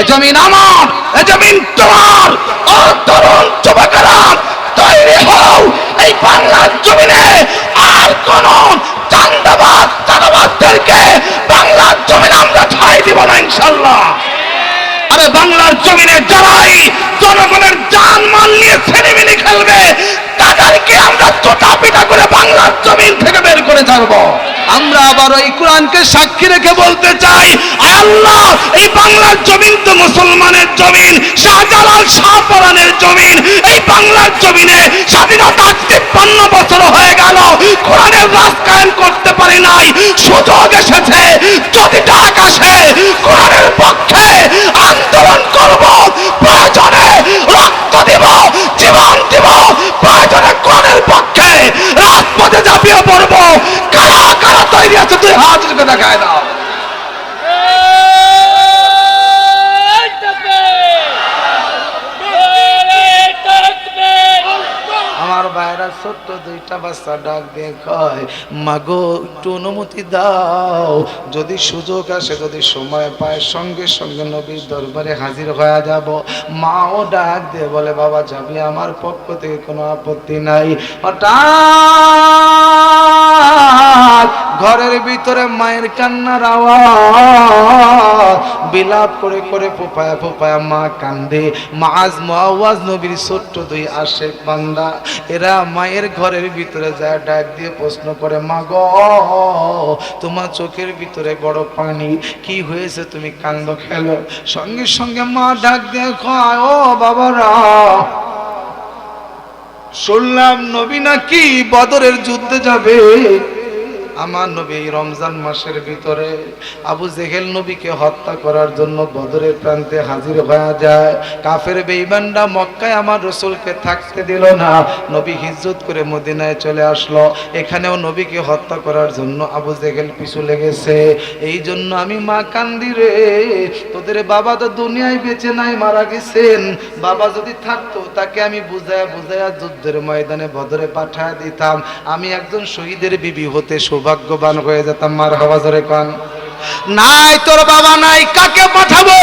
এ জমিন আমার, এ জমিন তোমার। ও তরুণ যুবকেরা তৈরি হও। এই বাংলার জমিনে আর কোন চান্দাবাদ, চাঁদাবাদদেরকে বাংলার জমিনে আমরা ঠাই দিব না ইনশাল্লাহ আরে বাংলার জমিনে যারাই জনগণের জান মাল নিয়ে ছেলেমিনি খেলবে, তাদেরকে আমরা চোটা পিটা করে বাংলার জমিন থেকে বের করে ছাড়বো। আমরা আবার ওই কোরআনকে সাক্ষী রেখে বলতে চাই, আল্লাহ, এই বাংলার জমিন তো মুসলমানের জমিন, শাহজালাল শাহপরানের জমিন, এই বাংলার জমিনে স্বাধীনতা তিপ্পান্ন বছর হয়ে গেল, কোরআনের রাজ কায়েম করতে পারি নাই, সুযোগ এসেছে, যদি ডাক আসে, কোরআনের পক্ষে আন্দোলন করব প্রয়োজনে রক্ত দিব জীবন দিব প্রয়োজনে কোরআনের পক্ষে রাজপথে ঝাঁপিয়ে পড়ব কারা কারা তৈরি আছে তুই হাত উঠে দেখায় দাও। আমার ভাইরা ছোট্ট দুইটা বাচ্চা ডাক দিয়ে কয়, মাগো, একটু অনুমতি দাও। যদি সুযোগ আসে, যদি সময় পায়, সঙ্গে সঙ্গে নবীর দরবারে হাজির হয়ে যাব। মাও ডাক দিয়ে বলে, বাবা, যাবি? আমার পক্ষ থেকে কোনো আপত্তি নাই। হঠাৎ ঘরের ভিতরে মায়ের কান্নার আওয়াজ। বিলাপ করে করে ফোপায়া ফোপায়া মা কান্দে। মাজ মাওয়াজ নবীর ছোট্ট দুই আসে বান্দা। এরা মায়ের ঘরের ভিতরে যায়, ডাক দিয়ে প্রশ্ন করে, মা গ, তোমার চোখের ভিতরে বড় পানি, কি হয়েছে তুমি কান্দ খেলো? সঙ্গে সঙ্গে মা ডাক দিয়ে কয়, ও বাবারা, শুনলাম নবী নাকি বদরের যুদ্ধে যাবে। আমার নবী এই রমজান মাসের ভিতরে আবু জেহেল নবীকে হত্যা করার জন্য বদরের প্রান্তে হাজির হয়ে যায়। কাফের বেইমানরা মক্কায় আমার রসুলকে থাকতে দিল না। নবী হিজরত করে মদিনায় চলে আসলো। এখানেও নবীকে হত্যা করার জন্য আবু জেহেল পিছু লেগেছে। এই জন্য আমি মা কান্দি রে, তোদের বাবা তো দুনিয়ায় বেঁচে নাই, মারা গেছেন। বাবা যদি থাকতো, তাকে আমি বুঝায়া বুঝায়া যুদ্ধের ময়দানে বদরে পাঠায় দিতাম। আমি একজন শহীদের বিবি হতে সৌভাগ্যবান হয়ে যেতাম মার হাওয়া জোরে কান। নাই, তোর বাবা নাই, কাকে পাঠাবো?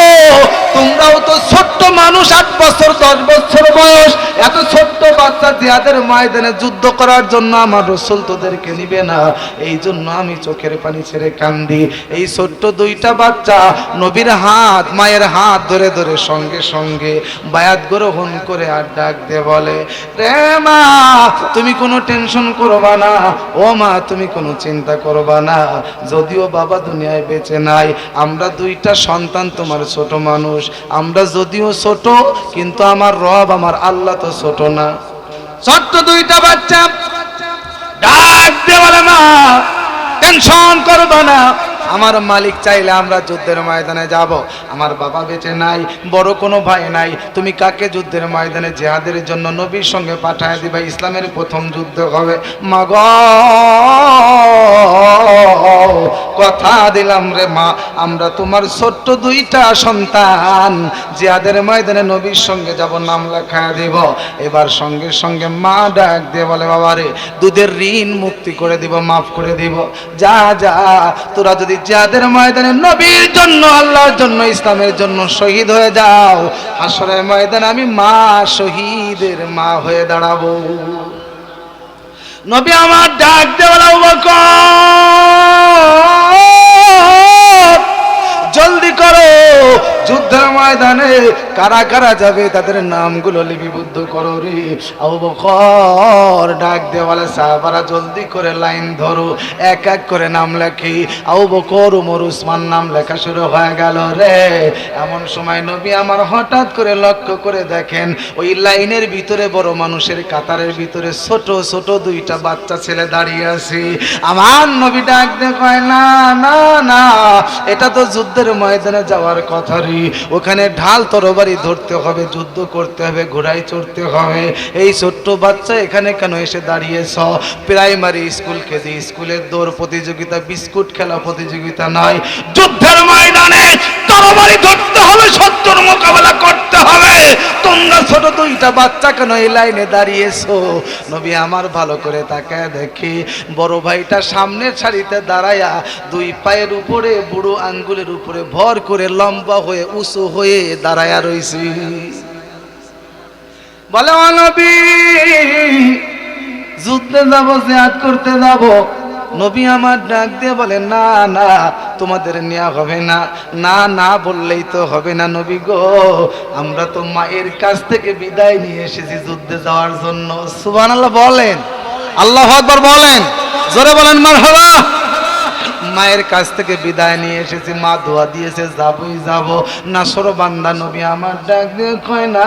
তোমরাও তো ছোট্ট মানুষ, আট বছর, দশ বছর বয়স। এত ছোট্ট বাচ্চা জিয়াদের ময়দানে যুদ্ধ করার জন্য আমার রসুল তোদেরকে নিবে না। এই জন্য আমি চোখের পানি ছেড়ে কান্দি। এই ছোট্ট দুইটা বাচ্চা নবীর হাত, মায়ের হাত ধরে ধরে সঙ্গে সঙ্গে বায়াত গ্রহণ করে আর ডাক দে বলে, রে মা, তুমি কোনো টেনশন করবা না। ও মা, তুমি কোনো চিন্তা করবা না। যদিও বাবা দুনিয়ায় বেঁচে নাই। আমরা দুইটা সন্তান, তোমার ছোট মানুষ। আমরা যদিও ছোট, কিন্তু আমার রব আমার আল্লাহ তো ছোট না। ছোট্ট দুইটা বাচ্চা। ডাক দেওয়ালে মা, টেনশন করবা না। আমার মালিক চাইলে আমরা যুদ্ধের ময়দানে যাব। আমার বাবা বেঁচে নাই, বড় কোনো ভাই নাই। তুমি কাকে যুদ্ধের ময়দানে জেহাদের জন্য নবীর সঙ্গে পাঠায় দিবা? ইসলামের প্রথম যুদ্ধ হবে। মাগ, কথা দিলাম রে মা, আমরা তোমার ছোট্ট দুইটা সন্তান। জিয়াদের ময়দানে নবীর সঙ্গে যাব, নাম লেখা দিব। এবার সঙ্গে সঙ্গে মা ডাক দিয়ে বলে বাবা রে দুধের ঋণ মুক্তি করে দিব, মাফ করে দিব। যা যা, তোরা যদি জিয়াদের ময়দানে নবীর জন্য, আল্লাহর জন্য, ইসলামের জন্য শহীদ হয়ে যাও। হাসরের ময়দানে আমি মা শহীদের মা হয়ে দাঁড়াবো। নবী আমার ডাক দেওয়ালা জলদি করো যুদ্ধের ময়দানে কারা কারা যাবে তাদের নামগুলো লিপিবদ্ধ করো রে। আবু ডাক দেওয়ালে সাহাবারা জলদি করে লাইন ধরো, এক এক করে নাম লেখি। আবু বকর, উমর, উসমান নাম লেখা শুরু হয়ে গেল রে। এমন সময় নবী আমার হঠাৎ করে লক্ষ্য করে দেখেন, ওই লাইনের ভিতরে বড় মানুষের কাতারের ভিতরে ছোট ছোট দুইটা বাচ্চা ছেলে দাঁড়িয়ে আছে। আমার নবী ডাক কয়, না না না, এটা তো যুদ্ধের ময়দানে যাওয়ার কথা রে। ওখানে ঢাল তরবারি ধরতে হবে, যুদ্ধ করতে হবে, ঘোড়ায় চড়তে হবে। এই ছোট্ট বাচ্চা এখানে কেন এসে দাঁড়িয়েছ? প্রাইমারি স্কুল খেতে স্কুলের দৌড় প্রতিযোগিতা, বিস্কুট খেলা প্রতিযোগিতা নয়। যুদ্ধের ময়দানে তরবারি দুইটা বাচ্চা কেন এই লাইনে দাঁড়িয়েছো? নবী আমার ভালো করে তাকায় দেখি। বড় ভাইটা সামনের সারিতে দাঁড়ায়া দুই পায়ের উপরে বুড়ো আঙ্গুলের উপরে ভর করে লম্বা হয়ে, উঁচু হয়ে দাঁড়ায়া রইছি। বলে, "ও নবী, যুদ্ধে যাব জিয়াদ করতে যাব। নবী আমার ডাক দিয়ে বলে, না না তোমাদের নেওয়া হবে না। না না বললেই তো হবে না নবী গো। আমরা তো মায়ের কাছ থেকে বিদায় নিয়ে এসেছি যুদ্ধে যাওয়ার জন্য। সুবান আল্লাহ বলেন। আল্লাহ আকবার বলেন। জোরে বলেন, মারহাবা। মায়ের কাছ থেকে বিদায় নিয়ে এসেছি। মা দোয়া দিয়েছে, যাবই যাব। নাসর বান্দা নবী আমার ডাক কয়, না,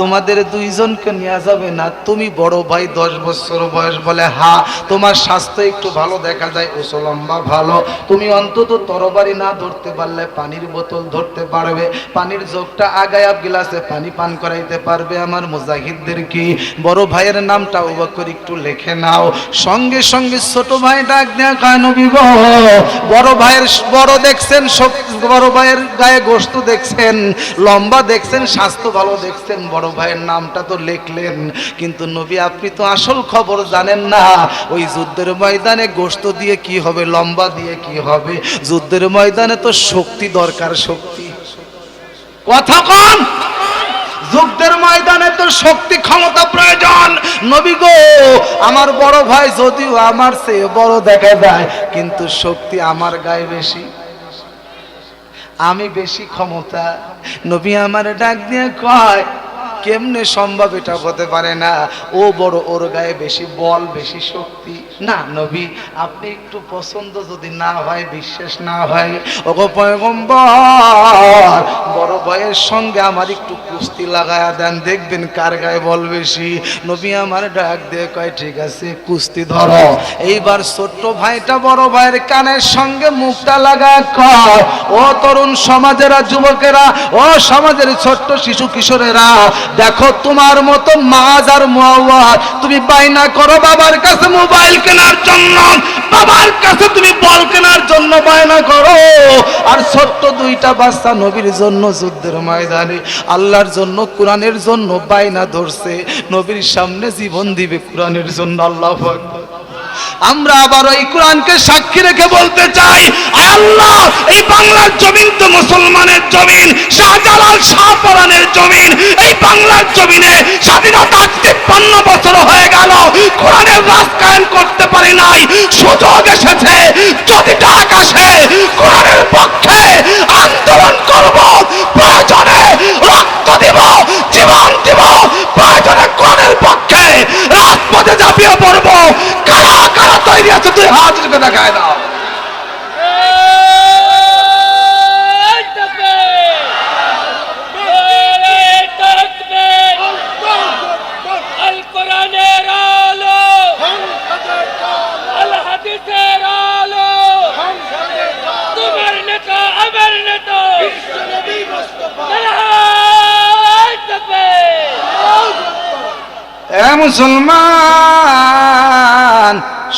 তোমাদের দুইজনকে নেওয়া যাবে না। তুমি বড় ভাই, দশ বছর বয়স বলে, হা, তোমার স্বাস্থ্য একটু ভালো দেখা যায় ওসো লম্বা ভালো। তুমি অন্তত তরবারি না ধরতে পারলে পানির বোতল ধরতে পারবে। পানির জগটা আগায় গিলাসে পানি পান করাইতে পারবে। আমার মুজাহিদদের কি বড় ভাইয়ের নামটা ওবাকর একটু লেখে নাও। সঙ্গে সঙ্গে ছোট ভাই ডাক দেয়া কয়, নবী বড় ভাইয়ের বড় দেখছেন বড় ভাইয়ের গায়ে গোস্ত দেখছেন, লম্বা দেখছেন, স্বাস্থ্য ভালো দেখছেন, বড় ভাইয়ের নামটা তো লিখলেন। কিন্তু নবী, আপনি তো আসল খবর জানেন না। ওই যুদ্ধের ময়দানে গোস্ত দিয়ে কি হবে, লম্বা দিয়ে কি হবে? যুদ্ধের ময়দানে তো শক্তি দরকার, শক্তি। কথা কন! যুদ্ধের ময়দানে শক্তি ক্ষমতা প্রয়োজন। নবী গো, আমার বড় ভাই যদিও আমার চেয়ে বড় দেখা যায়, কিন্তু শক্তি আমার গায়ে বেশি। আমি বেশি ক্ষমতা। নবী আমার ডাক দিয়ে কয় কেমনে সম্ভব এটা হতে পারে না? ও বড়, ওর গায়ে বেশি বল, বেশি শক্তি। না নবী, আপনি একটু পছন্দ যদি না হয়, বিশ্বাস না হয়, ওগো পয়গম্বর, বড় ভাইয়ের সঙ্গে আমার একটু কুস্তি লাগায়া দেন, দেখবেন কার গায়ে বল বেশি। নবী আমার ডাক দিয়ে কয়, ঠিক আছে, কুস্তি ধরো। এইবার ছোট্ট ভাইটা বড় ভাইয়ের কানের সঙ্গে মুখটা লাগা কয় ও তরুণ সমাজেরা যুবকেরা, ও সমাজের ছোট্ট শিশু কিশোরেরা দেখো তোমার মতো মাজ আর মুআওয়ার তুমি বাইনা করো বাবার কাছে মোবাইল কেনার জন্য। বাবার কাছে তুমি বল কেনার জন্য বায়না করো। আর ছোট্ট দুইটা বাচ্চা নবীর জন্য যুদ্ধের ময়দানে, আল্লাহর জন্য, কোরআনের জন্য বায়না ধরছে। নবীর সামনে জীবন দিবে কোরআনের জন্য, আল্লাহ আকবার। আমরা আবার ওই কোরআনকে সাক্ষী রেখে বলতে চাই, আল্লাহ, এই বাংলার জমিন তো মুসলমানের জমিন, শাহজালাল শাহপরানের জমিন, এই বাংলার জমিনে স্বাধীনতা তিপ্পান্ন বছর হয়ে গেল, কোরআনের রাজ কায়েম করতে পারি নাই, সুযোগ এসেছে যদি ডাক আসে কোরআনের পক্ষে আন্দোলন করব, প্রয়োজনে রক্ত দিব, জীবন দিব, প্রয়োজনে কোরআনের পক্ষে রাজপথে ঝাঁপিয়ে পড়ব, কারা তৈরি আছো তুই হাজরকে দেখায় দাও। মুসলমান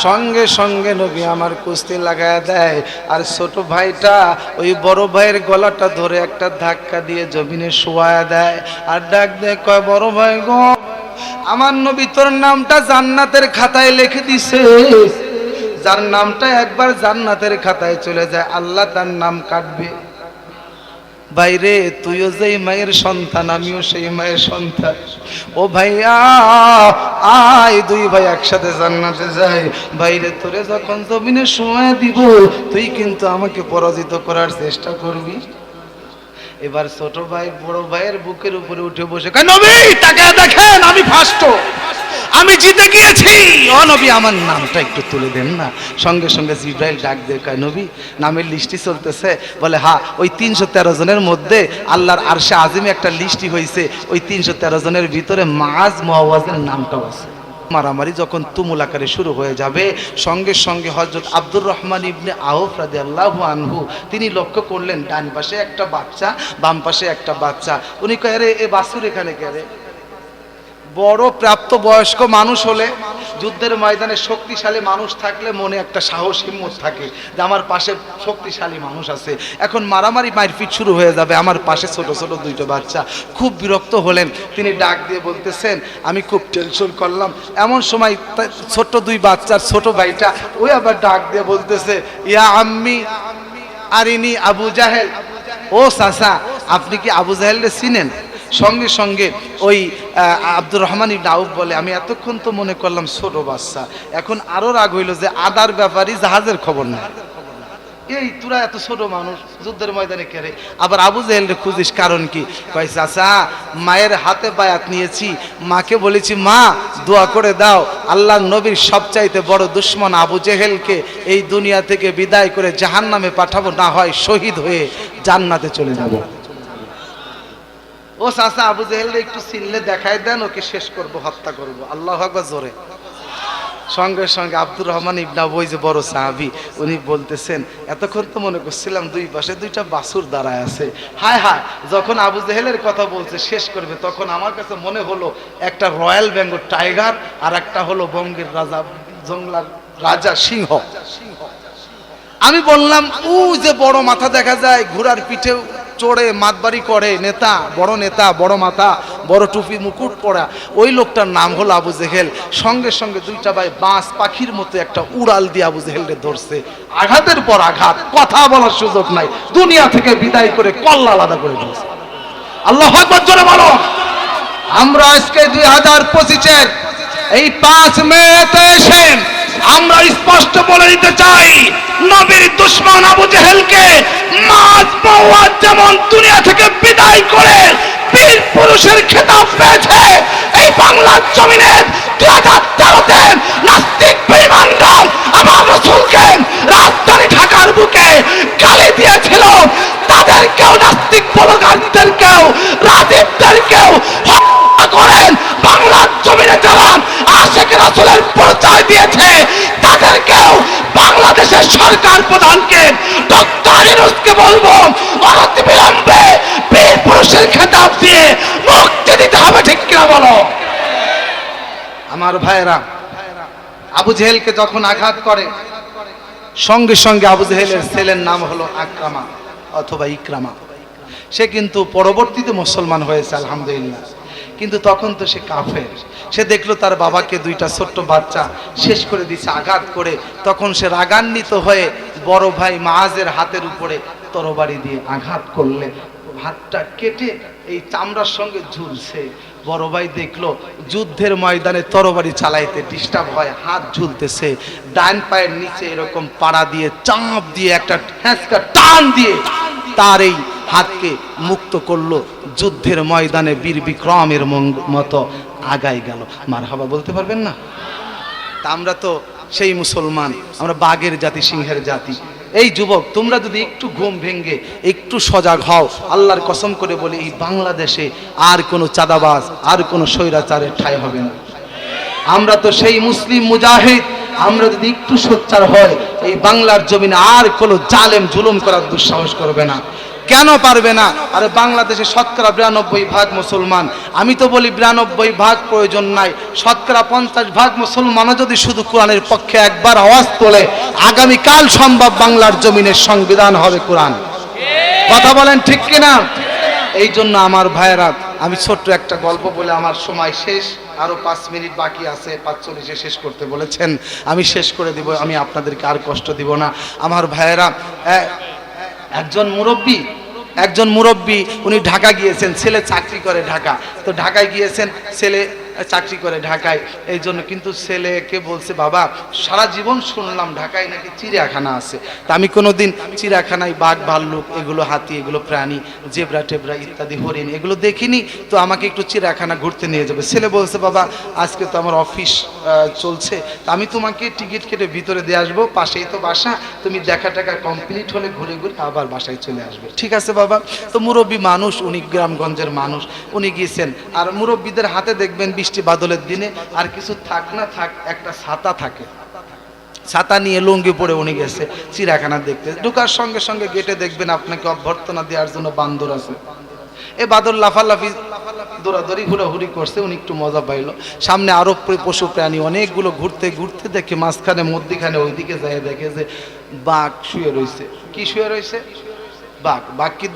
সঙ্গে সঙ্গে নবী আমার কুস্তি লাগায় দেয়। আর ছোট ভাইটা ওই বড় ভাইয়ের গলাটা ধরে একটা ধাক্কা দিয়ে জমিনে শোয়া দেয়। আর ডাক দেয়, কয় বড় ভাই গো, আমার নবী তোর নামটা জান্নাতের খাতায় লিখে দিছে। যার নামটা একবার জান্নাতের খাতায় চলে যায়, আল্লাহ তার নাম কাটবে। বাইরে তুইও যেই মায়ের সন্তান আমিও সেই মায়ের সন্তান। ও ভাইয়া আয় দুই ভাই একসাথে জান্নাতে যাই। বাইরে তোরে যখন জমিনে সময় দিব তুই কিন্তু আমাকে পরাজিত করার চেষ্টা করবি। এবার ছোট ভাই বড় ভাইয়ের বুকের উপরে উঠে বসে কয়, নবী তাকে দেখেন আমি ফার্স্ট আমি জিতে গিয়েছি। ও নবী, আমার নামটা একটু তুলে দেন না। সঙ্গে সঙ্গে জিব্রাইল ডাক দিয়ে কয়, নবী, নামের লিস্টই চলতেছে। বলে হ্যাঁ ওই তিনশো তেরো জনের মধ্যে আল্লাহর আরশে আজিমে একটা লিস্টই হয়েছে ওই তিনশো তেরো জনের ভিতরে মাজ মহাওয়াজের নামটাও আছে। মারামারি যখন তুমুল আকারে শুরু হয়ে যাবে, সঙ্গে সঙ্গে হজরত আব্দুর রহমান ইবনে আউফ রাদি আল্লাহ আনহু, তিনি লক্ষ্য করলেন, ডান পাশে একটা বাচ্চা, বাম পাশে একটা বাচ্চা। উনি কয়ে রে এ বাসুর এখানে কে রে? বড় প্রাপ্ত বয়স্ক মানুষ হলে যুদ্ধের ময়দানে শক্তিশালী মানুষ থাকলে মনে একটা সাহস, হিম্মত থাকে যে আমার পাশে শক্তিশালী মানুষ আছে। এখন মারামারি মারপিট শুরু হয়ে যাবে, আমার পাশে ছোট ছোট দুইটা বাচ্চা। খুব বিরক্ত হলেন, তিনি ডাক দিয়ে বলতেছেন, আমি খুব টেনশন করলাম। এমন সময় ছোট্ট দুই বাচ্চার ছোট ভাইটা ওই আবার ডাক দিয়ে বলতেছে, ইয়া আম্মি, আরিনি আবু জাহেল। ও সাসা আপনি কি আবু জাহেলকে চিনেন? সঙ্গে সঙ্গে ওই আব্দুর রহমান ইবনে আউফ বলে, আমি এতক্ষণ তো মনে করলাম ছোট বাচ্চা। এখন আরও রাগ হইল যে আদার ব্যাপারই জাহাজের খবর না। এই, তোরা এত ছোট মানুষ, যুদ্ধের ময়দানে কেড়ে আবার আবু জেহেলরে খুঁজিস, কারণ কি? কয়, চাচা, মায়ের হাতে বায়াত নিয়েছি। মাকে বলেছি, মা, দোয়া করে দাও। আল্লাহ নবীর সবচাইতে বড় দুশ্মন আবু জেহেলকে এই দুনিয়া থেকে বিদায় করে জাহান নামে পাঠাবো, না হয় শহীদ হয়ে জান্নাতে চলে যাব। ও চাচা, আবু জেহেল একটু চিনলে দেখাই দেন, ওকে শেষ করব, হত্যা করব। আল্লাহ আকবার, জোরে। সঙ্গে সঙ্গে আব্দুর রহমান ইবনা বই যে বড় সাহাবি, উনি বলতেছেন, এতক্ষণ তো মনে করছিলাম দুই পাশে দুইটা বাসুর দাঁড়ায় আছে। হায় হায়, যখন আবু জেহেলের কথা বলছে, শেষ করবে, তখন আমার কাছে মনে হলো একটা রয়্যাল বেঙ্গল টাইগার আর একটা হলো বঙ্গের রাজা জংলার রাজা সিংহ। আমি বললাম ও যে বড় মাথা দেখা যায়, ঘোড়ার পিঠে চড়ে, মাতবাড়ি করে, নেতা, বড় নেতা, বড় মাথা, বড় টুপি, মুকুট পরা। ওই লোকটার নাম হলো আবু জেহেল। সঙ্গে সঙ্গে দুইটা ভাই বাঁশ পাখির মতো একটা উড়াল দিয়ে আবু জেহেলরে ধরছে। আঘাতের পর আঘাত, কথা বলার সুযোগ নাই। দুনিয়া থেকে বিদায় করে কল্লা আলাদা করে দিয়েছে। আল্লাহ জোরে বলো। আমরা আজকে দুই হাজার পঁচিশের এই পাঁচ মেতে এসে আমরা স্পষ্ট বলে দিতে চাই, নবীর দুশ্মন আবু জেহেলকে মাছ পাওয়া যেমন দুনিয়া থেকে বিদায় করে বীর পুরুষের খেতাব পেয়েছে, এই বাংলার জমিনে নাস্তিক আমার রসুলকে রাজধানী ঢাকার বুকে গালি দিয়েছিল। নাস্তিক হত্যা করেন বাংলার জমিনে যারা রাসুলের পরিচয় দিয়েছে। তাদেরকেও বাংলাদেশের সরকার প্রধানকে ডক্টর ইউনুসকে বলব অনতি বিলম্বে বীর পুরুষের খেতাব দিয়ে মুক্তি দিতে হবে, ঠিক কিনা বলো? আমার ভাইয়েরা, আবু জেহেলকে যখন আঘাত করে, সঙ্গে সঙ্গে আবু জেহেলের ছেলের নাম হলো আক্রামা অথবা ইক্রামা। সে কিন্তু পরবর্তীতে মুসলমান হয়েছে, আলহামদুলিল্লাহ। কিন্তু তখন তো সে কাফের। সে দেখল তার বাবাকে দুইটা ছোট্ট বাচ্চা শেষ করে দিচ্ছে আঘাত করে। তখন সে রাগান্বিত হয়ে বড় ভাই মাহাজের হাতের উপরে তরবারি দিয়ে আঘাত করলে। হাতটা কেটে এই চামড়ার সঙ্গে ঝুলছে। বড় ভাই দেখল যুদ্ধের ময়দানে তরবারি চালাইতে ডিস্টার্ব হয়, হাত ঝুলতেছে। ডান পায়ের নিচে এরকম পাড়া দিয়ে, চাপ দিয়ে একটা ঠেসকা টান দিয়ে তার এই হাতকে মুক্ত করল। যুদ্ধের ময়দানে বীর বিক্রমের মতো আগায় গেল। মার হাবা বলতে পারবেন না? তা আমরা তো সেই মুসলমান, আমরা বাঘের জাতি, সিংহের জাতি। এই যুবক, তোমরা যদি একটু ঘুম ভেঙ্গে একটু সজাগ হও, আল্লাহর কসম করে বলি, এই বাংলাদেশে আর কোনো চাঁদাবাজ, আর কোনো স্বৈরাচারের ঠাঁই হবে না। আমরা তো সেই মুসলিম মুজাহিদ আমরা যদি একটু সোচ্চার হয়, এই বাংলার জমিনে আর কোনো জালেম জুলুম করার দুঃসাহস করবে না। কেন পারবে না? আরে বাংলাদেশে শতকরা বিরানব্বই ভাগ মুসলমান। আমি তো বলি বিরানব্বই ভাগ প্রয়োজন নাই। শতকরা পঞ্চাশ ভাগ মুসলমানও যদি শুধু কোরআনের পক্ষে একবার আওয়াজ তোলে, আগামীকাল সম্ভব বাংলার জমিনের সংবিধান হবে কোরআন। কথা বলেন ঠিক কিনা? এই জন্য আমার ভাইয়েরা আমি ছোট্ট একটা গল্প বলে আমার সময় শেষ আরও পাঁচ মিনিট বাকি আছে পাঁচচল্লিশে শেষ করতে বলেছেন। আমি শেষ করে দিব, আমি আপনাদেরকে আর কষ্ট দিব না। আমার ভাইয়েরা একজন মুরব্বী একজন মুরব্বী, উনি ঢাকা গিয়েছেন, ছেলে চাকরি করে ঢাকা। তো ঢাকায় গিয়েছেন, ছেলে চাকরি করে ঢাকায়, এই জন্য কিন্তু ছেলেকে বলছে, বাবা, সারা জীবন শুনলাম ঢাকায় নাকি চিড়িয়াখানা আছে। তা আমি কোনো দিন চিড়িয়াখানায় বাঘ, ভাল্লুক, এগুলো হাতি, এগুলো প্রাণী, জেব্রা, টেবরা ইত্যাদি, হরিণ এগুলো দেখিনি, তো আমাকে একটু চিড়িয়াখানা ঘুরতে নিয়ে যাবে। ছেলে বলছে, বাবা, আজকে তো আমার অফিস চলছে, তা আমি তোমাকে টিকিট কেটে ভিতরে দিয়ে আসব, পাশেই তো বাসা, তুমি দেখা টাকা কমপ্লিট হলে ঘুরে ঘুরে আবার বাসায় চলে আসবে। ঠিক আছে, বাবা? তো মুরব্বী মানুষ, উনি গ্রামগঞ্জের মানুষ, উনি গিয়েছেন, আর মুরব্বীদের হাতে দেখবেন বৃষ্টি বাদলের দিনে, আর কিছু থাক না থাক, একটা ছাতা থাকে। ছাতা নিয়ে লুঙ্গি পরে উনি গেছে চিড়াখানা দেখতে। ঢুকার সঙ্গে সঙ্গে গেটে দেখবেন আপনাকে অভ্যর্থনা দেওয়ার জন্য বান্দর আছে। এ বাদর লাফালাফি, দৌড়াদৌড়ি ঘোরাঘুরি করছে, উনি একটু মজা পাইলো। সামনে আরও পশু প্রাণী অনেকগুলো ঘুরতে ঘুরতে দেখে মাঝখানে, মধ্যিখানে, ওইদিকে যায় দেখে যে বাঘ শুয়ে রয়েছে। কি শুয়ে রয়েছে? বাঘ। বাঘ কি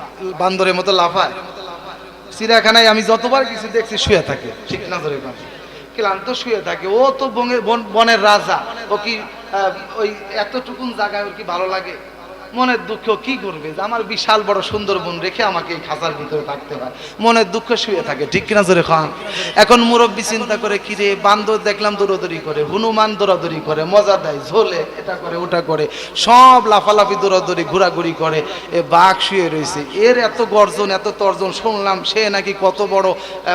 বান্দরের মতো লাফায়? চিড়িয়াখানায় আমি যতবার কিছু দেখছি শুয়ে থাকে। ঠিক না ধরে ক্লান্ত শুয়ে থাকে। ও তো বনের বন- বনের রাজা। ও কি ওই এতটুকুন জায়গায় ওর কি ভালো লাগে? মনের দুঃখ কি করবে? যে আমার বিশাল বড় সুন্দর বোন রেখে আমাকে এই খাঁচার ভিতরে থাকতে হয়। মনের দুঃখ শুয়ে থাকে, ঠিক কিনা জোরে খান? এখন মুরব্বী চিন্তা করে, কি রে, বান্দর, দেখলাম দৌড়াদৌড়ি করে, হনুমান দৌড়াদৌড়ি করে, মজা দেয়, ঝোলে, এটা করে, ওটা করে, সব লাফালাফি দৌড়াদৌড়ি, ঘোরাঘুরি করে, এ বাঘ শুয়ে রয়েছে। এর এত গর্জন, এত তর্জন, শুনলাম সে নাকি কত বড়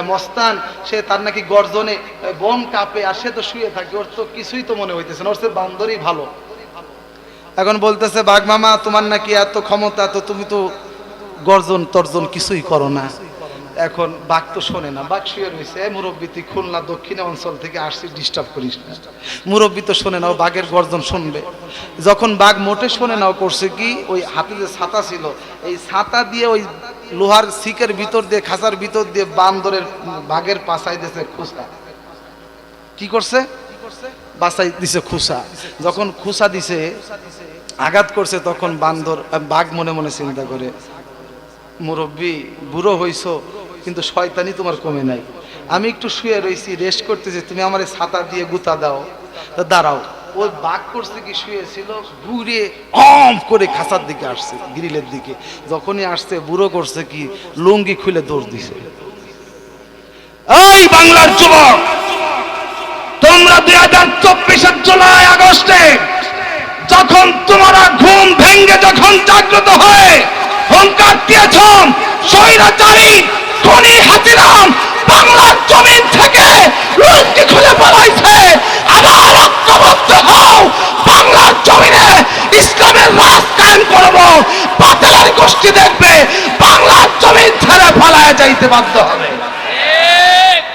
মস্তান, সে তার নাকি গর্জনে বন কাঁপে, আর সে তো শুয়ে থাকে, ওর তো কিছুই তো মনে হইতেছে না, ওর সে বান্দরই ভালো। এখন বলতেছে, বাঘ মামা, তোমার নাকি এত ক্ষমতা, তো তুমি তো গর্জন তর্জন কিছুই করো না। এখন বাঘ তো শোনে না। বাঘ শুয়ে রয়েছে। "এই মুরব্বি, তুই খুলনা দক্ষিণ অঞ্চল থেকে আসছি ডিস্টার্ব করিস না। মুরব্বি তো শোনে না, ও বাঘের গর্জন শুনবে। যখন বাঘ মোটে শোনে না, ও করছে কি, ওই হাতে যে ছাতা ছিল, এই ছাতা দিয়ে ওই লোহার সিকের ভিতর দিয়ে, খাঁচার ভিতর দিয়ে বান্দরের বাঘের পাশায় দিয়েছে খুসা কি করছে? বাসাই দিছে খুসা। যখন খুসা দিছে, আঘাত করছে, তখন বান্দর, বাঘ মনে মনে চিন্তা করে, মুরব্বী, বুড়ো হইছো, কিন্তু শয়তানি তোমার কমে নাই। আমি একটু শুয়ে রয়েছি রেস্ট করতেছি, তুমি আমার ছাতা দিয়ে গুতা দাও। তা দাঁড়াও। ওই বাঘ করছে কি শুয়েছিল, ঘুরে অম করে খাসার দিকে আসছে, গ্রিলের দিকে। যখনই আসছে, বুড়ো করছে কি, লুঙ্গি খুলে দৌড় দিছে। এই বাংলার যুবক! তোমরা দুই হাজার চব্বিশের জুলাই, আগস্টে যখন তোমরা ঘুম ভেঙ্গে যখন জাগ্রত হয়ে হুঙ্কার দিয়েছ, স্বৈরাচারী খনি হাতিরাম বাংলার জমিন থেকে লুঙ্গি খুলে পালাইছে। আবার ঐক্যবদ্ধ হও, বাংলার জমিনে ইসলামের রাজ কায়েম করব। বাতিলের গোষ্ঠী দেখবে বাংলার জমিন ছেড়ে ফালায় যাইতে বাধ্য হবে।